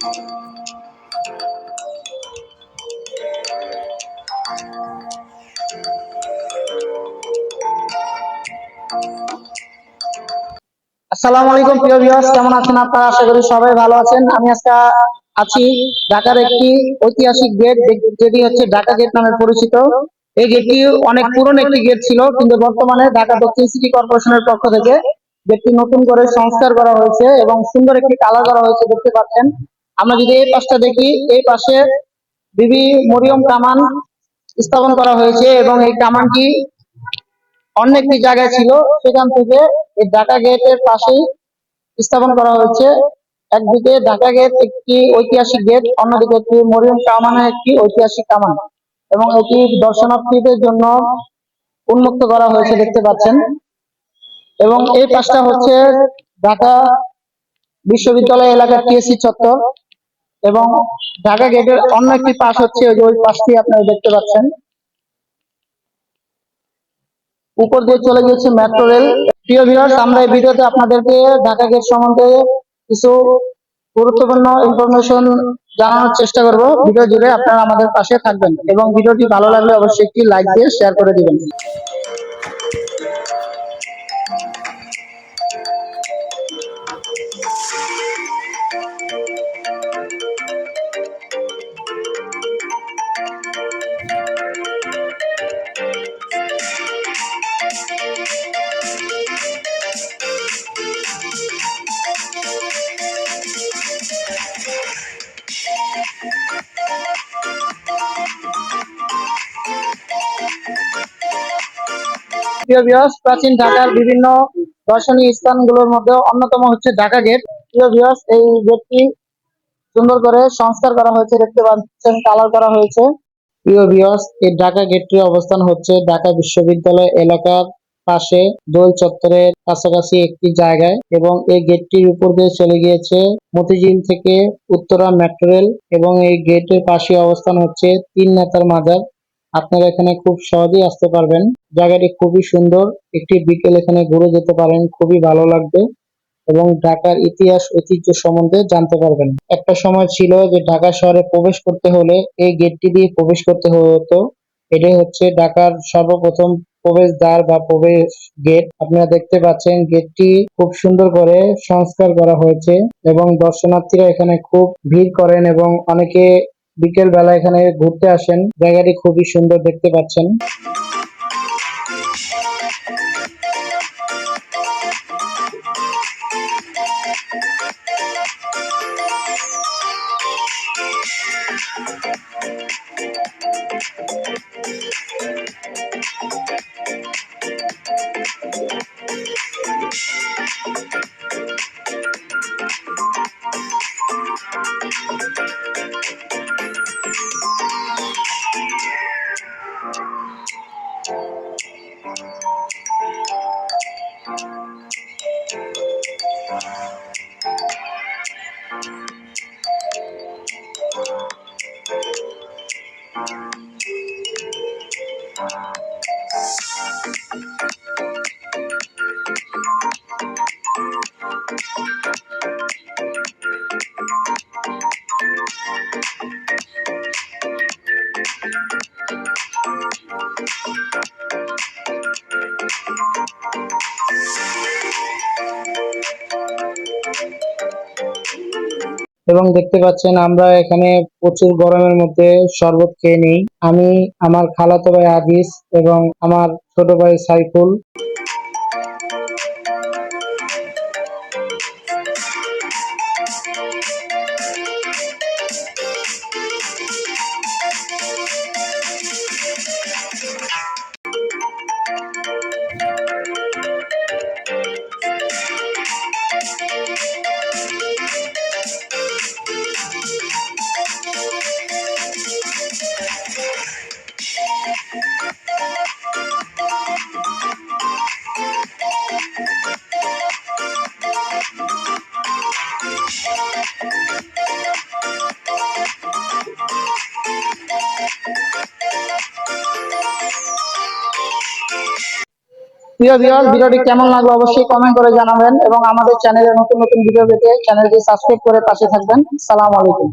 আসসালামু আলাইকুম, প্রিয় ভিউয়ার্স কেমন আছেন আপনারা? আশা করি সবাই ভালো আছেন। আমি আজকে আছি ঢাকার একটি ঐতিহাসিক গেট যেটি হচ্ছে ঢাকা গেট নামে পরিচিত। এই গেটটি অনেক পুরনো একটি গেট ছিল, কিন্তু বর্তমানে ঢাকা দক্ষিণ সিটি কর্পোরেশনের পক্ষ থেকে গেটটি নতুন করে সংস্কার করা হয়েছে এবং সুন্দর একটি কালার করা হয়েছে, দেখতে পাচ্ছেন। আমরা যদি এই পাশটা দেখি, এই পাশে বিবি মরিয়ম কামান স্থাপন করা হয়েছে এবং এই কামানটি অন্য একটি জায়গায় ছিল, সেখান থেকে এই ঢাকা গেটের পাশেই স্থাপন করা হয়েছে। একদিকে ঢাকা গেট একটি ঐতিহাসিক গেট, অন্যদিকে একটি মরিয়ম কামানের একটি ঐতিহাসিক কামান এবং এটি দর্শনার্থীদের জন্য উন্মুক্ত করা হয়েছে, দেখতে পাচ্ছেন। এবং এই পাশটা হচ্ছে ঢাকা বিশ্ববিদ্যালয় এলাকার টিএসসি চত্বর। এবং ঢাকা গেটের অন্য একটি পাশ হচ্ছে ওই যে ওই পাশটি আপনারা দেখতে পাচ্ছেন। উপর দিয়ে চলে গিয়েছে মেট্রো রেল। প্রিয় ভিউয়ার্স, আমরা এই ভিডিওতে আপনাদেরকে ঢাকা গেট সম্বন্ধে কিছু গুরুত্বপূর্ণ ইনফরমেশন জানানোর চেষ্টা করব। ভিডিও জুড়ে আপনারা আমাদের পাশে থাকবেন এবং ভিডিওটি ভালো লাগলে অবশ্যই একটি লাইক দিয়ে শেয়ার করে দিবেন। প্রিয় ভিউয়ার্স প্রাচীন ঢাকার বিভিন্ন দর্শনীয় স্থানগুলোর মধ্যে অন্যতম হচ্ছে ঢাকা গেট প্রিয় ভিউয়ার্স এই গেটটি সুন্দর করে সংস্কার করা হয়েছে, দেখতে পাচ্ছেন কালার করা হয়েছে। প্রিয় ভিউয়ার্স এই ঢাকা গেটটির অবস্থান হচ্ছে ঢাকা বিশ্ববিদ্যালয় এলাকার পাশে দোল চত্বরের কাছাকাছি একটি জায়গায় এবং এই গেটটির উপর দিয়ে চলে গিয়েছে মতিঝিল থেকে উত্তরা মেট্রো রেল এবং এই গেটের পাশে অবস্থান হচ্ছে তিন নেতার মাজার। আপনারা এখানে খুব সহজেই আসতে পারবেন। জায়গাটি খুবই সুন্দর। একটি বিকেল এখানে ঘুরে যেতে পারেন, খুবই ভালো লাগবে এবং ঢাকার ইতিহাস, ঐতিহ্য সম্বন্ধে জানতে পারবেন। একটা সময় ছিল যে ঢাকা শহরে প্রবেশ করতে হলে এই গেটটি দিয়ে প্রবেশ করতে হতো। এটাই হচ্ছে ঢাকার সর্বপ্রথম প্রবেশদ্বার বা প্রবেশ গেট। আপনারা দেখতে পাচ্ছেন গেটটি খুব সুন্দর করে সংস্কার করা হয়েছে এবং দর্শনার্থীরা এখানে খুব ভিড় করেন এবং অনেকে বিকেল বেলা এখানে ঘুরতে আসেন। জায়গাটি খুবই সুন্দর দেখতে পাচ্ছেন। এবং দেখতে পাচ্ছেন আমরা এখানে প্রচুর গরমের মধ্যে শরবত খেয়ে নিই। আমি, আমার খালাতো ভাই আজিজ এবং আমার ছোট ভাই সাইফুল। প্রিয় ভিউয়ার ভিডিওটি কেমন লাগল অবশ্যই কমেন্ট করে জানাবেন এবং আমাদের চ্যানেলে নতুন নতুন ভিডিও পেতে চ্যানেলটি সাবস্ক্রাইব করে পাশে থাকবেন। সালাম আলাইকুম।